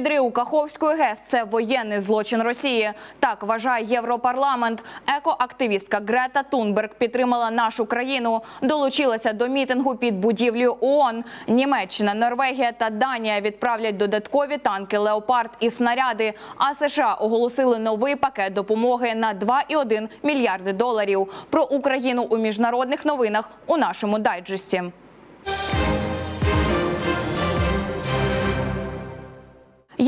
Підрив Каховської ГЕС це воєнний злочин Росії. Так вважає Європарламент. Екоактивістка Грета Тунберг підтримала нашу країну, долучилася до мітингу під будівлею ООН. Німеччина, Норвегія та Данія відправлять додаткові танки Леопард і снаряди. А США оголосили новий пакет допомоги на 2,1 мільярди доларів. Про Україну у міжнародних новинах у нашому дайджесті.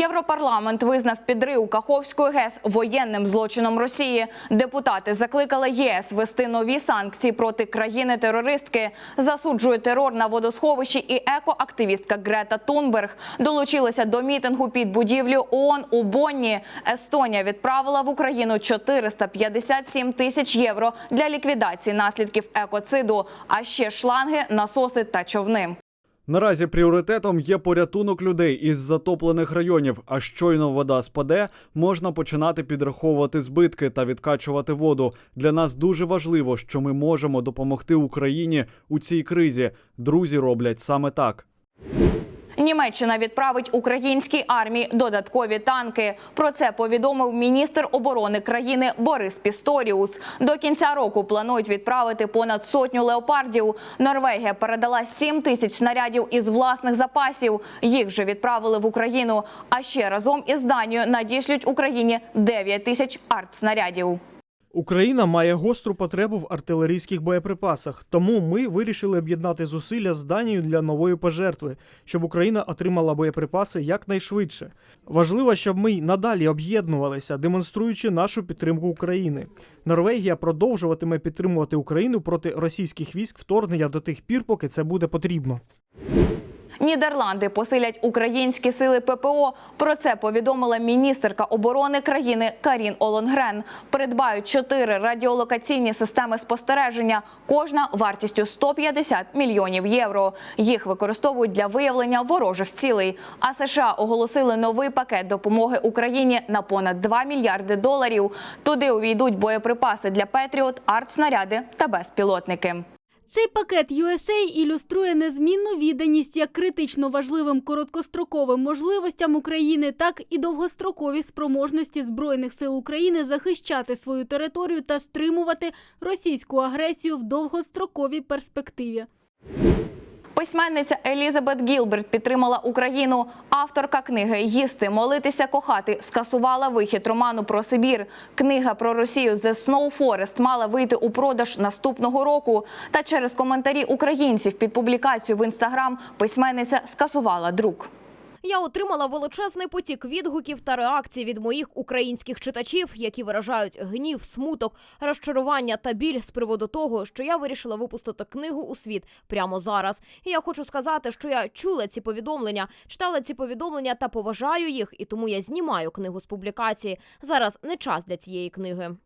Європарламент визнав підрив Каховської ГЕС воєнним злочином Росії. Депутати закликали ЄС вести нові санкції проти країни-терористки. Засуджує терор на водосховищі і екоактивістка Грета Тунберг долучилася до мітингу під будівлю ООН у Бонні. Естонія відправила в Україну 457 тисяч євро для ліквідації наслідків екоциду, а ще шланги, насоси та човни. Наразі пріоритетом є порятунок людей із затоплених районів. А щойно вода спаде, можна починати підраховувати збитки та відкачувати воду. Для нас дуже важливо, що ми можемо допомогти Україні у цій кризі. Друзі роблять саме так. Німеччина відправить українській армії додаткові танки. Про це повідомив міністр оборони країни Борис Пісторіус. До кінця року планують відправити понад сотню леопардів. Норвегія передала 7 тисяч снарядів із власних запасів. Їх вже відправили в Україну. А ще разом із Данією надішлють Україні 9 тисяч артснарядів. Україна має гостру потребу в артилерійських боєприпасах, тому ми вирішили об'єднати зусилля з Данією для нової пожертви, щоб Україна отримала боєприпаси якнайшвидше. Важливо, щоб ми надалі об'єднувалися, демонструючи нашу підтримку України. Норвегія продовжуватиме підтримувати Україну проти російських військ вторгнення до тих пір, поки це буде потрібно. Нідерланди посилять українські сили ППО. Про це повідомила міністерка оборони країни Карін Олонгрен. Придбають чотири радіолокаційні системи спостереження, кожна вартістю 150 мільйонів євро. Їх використовують для виявлення ворожих цілей. А США оголосили новий пакет допомоги Україні на понад 2 мільярди доларів. Туди увійдуть боєприпаси для Петріот, артснаряди та безпілотники. Цей пакет USA ілюструє незмінну відданість як критично важливим короткостроковим можливостям України, так і довгострокові спроможності збройних сил України захищати свою територію та стримувати російську агресію в довгостроковій перспективі. Письменниця Елізабет Гілберт підтримала Україну. Авторка книги Їсти, молитися, кохати скасувала вихід роману про Сибір. Книга про Росію «The Snow Forest» мала вийти у продаж наступного року. Та через коментарі українців під публікацію в інстаграм письменниця скасувала друк. Я отримала величезний потік відгуків та реакцій від моїх українських читачів, які виражають гнів, смуток, розчарування та біль з приводу того, що я вирішила випустити книгу у світ прямо зараз. І я хочу сказати, що я чула ці повідомлення, читала ці повідомлення та поважаю їх, і тому я знімаю книгу з публікації. Зараз не час для цієї книги.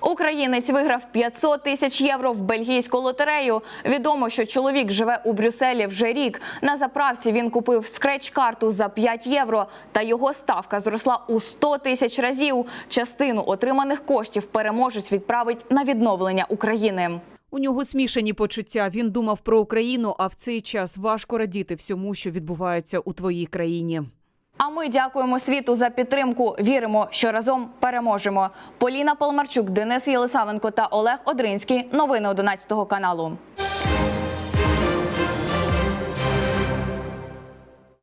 Українець виграв 500 тисяч євро в бельгійську лотерею. Відомо, що чоловік живе у Брюсселі вже рік. На заправці він купив скреч-карту за 5 євро, та його ставка зросла у 100 тисяч разів. Частину отриманих коштів переможець відправить на відновлення України. У нього смішані почуття. Він думав про Україну, а в цей час важко радіти всьому, що відбувається у твоїй країні. А ми дякуємо світу за підтримку. Віримо, що разом переможемо. Поліна Полмарчук, Денис Єлисавенко та Олег Одринський. Новини 11 каналу.